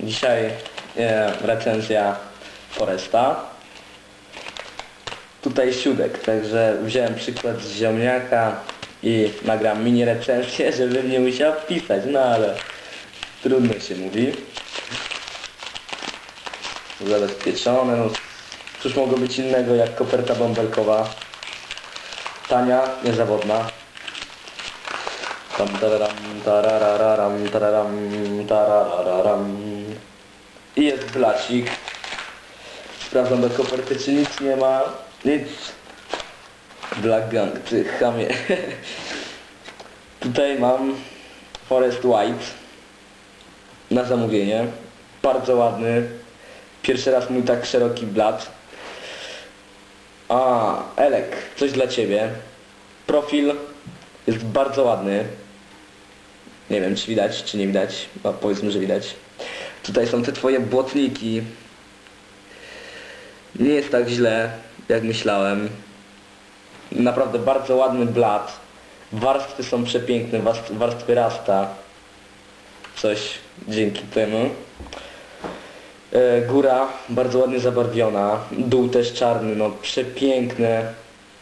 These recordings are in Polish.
Dzisiaj e, recenzja Foresta. Tutaj siódek, także wziąłem przykład z ziemniaka i nagram mini recenzję, żebym nie musiał pisać, no ale trudno się mówi. Zabezpieczone, no cóż mogło być innego jak koperta bąbelkowa. Tania, niezawodna. Tam tararam, tarararam, tararam, tarararam. I jest blacik. Sprawdzam do koperty, czy nic nie ma. Nic. Black Gang, ty chamie. Tutaj mam Forest White. Na zamówienie. Bardzo ładny. Pierwszy raz mój tak szeroki blat. A, Elek, coś dla Ciebie. Profil jest bardzo ładny. Nie wiem, czy widać, czy nie widać. No, powiedzmy, że widać. Tutaj są te Twoje błotniki. Nie jest tak źle, jak myślałem. Naprawdę bardzo ładny blat. Warstwy są przepiękne, warstwy, warstwy rasta. Coś dzięki temu. E, Góra bardzo ładnie zabarwiona, dół też czarny, no przepiękne,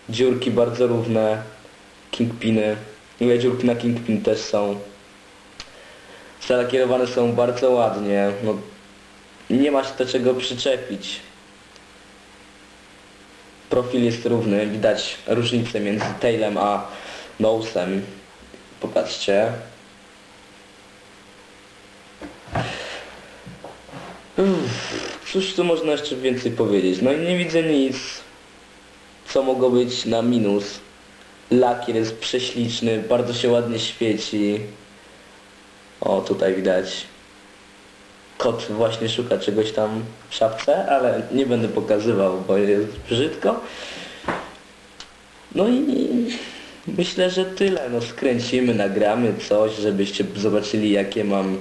dziurki bardzo równe, kingpiny, ile dziurki na kingpin też są. Zalakierowane są bardzo ładnie, no nie ma się do czego przyczepić. Profil jest równy, widać różnicę między tailem a nosem. Popatrzcie. Uff, Cóż tu można jeszcze więcej powiedzieć? No nie widzę nic, co mogło być na minus. Lakier jest prześliczny, bardzo się ładnie świeci. O, tutaj widać. Kot właśnie szuka czegoś tam w szafce, ale nie będę pokazywał, bo jest brzydko. No i myślę, że tyle. No skręcimy, nagramy coś, żebyście zobaczyli jakie mam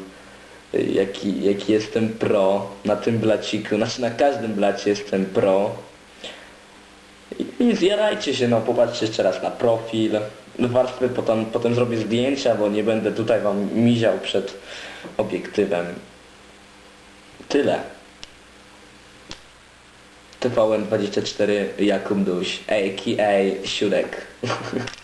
jaki, jaki jestem pro na tym blaciku, znaczy na każdym blacie jestem pro. I, i zjarajcie się, no popatrzcie jeszcze raz na profil. Warstwy potem, potem zrobię zdjęcia, bo nie będę tutaj wam miział przed obiektywem. Tyle. TVN24 Jakub Duś, a.k.a. Siurek.